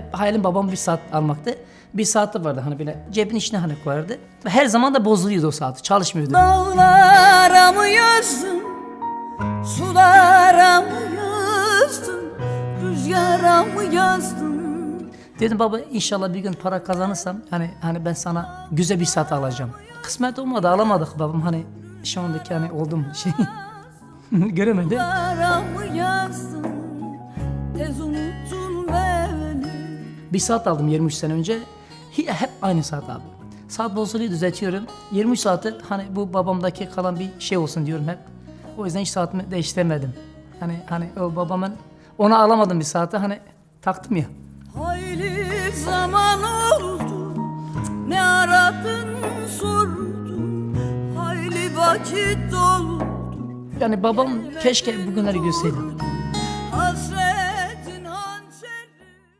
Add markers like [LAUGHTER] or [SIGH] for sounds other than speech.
hep hayalim babam bir saat almaktı. Bir saati vardı hani böyle cebin içine hani koyardı. Her zaman da bozuluyordu o saati. Çalışmıyordu. Dağlara mı yazdın Sulara mı yazdın Rüzgara mı yazdın Dedim baba inşallah bir gün para kazanırsam hani hani ben sana güzel bir saat alacağım. Kısmet olmadı alamadık babam hani şu andaki hani oldum [LAUGHS] şey göremedi. Sulara mı yazdın Tez unuttun beni Bir saat aldım 23 sene önce. Hep aynı saat abi. Saat bozuluyor düzeltiyorum. 23 saattir hani bu babamdaki kalan bir şey olsun diyorum hep. O yüzden hiç saatimi değiştirmedim. Hani hani o babamın ona alamadım bir saati hani taktım ya. Hayli zaman oldu Ne aradın sordun Hayli vakit oldu Yani babam keşke bugünleri görseydim.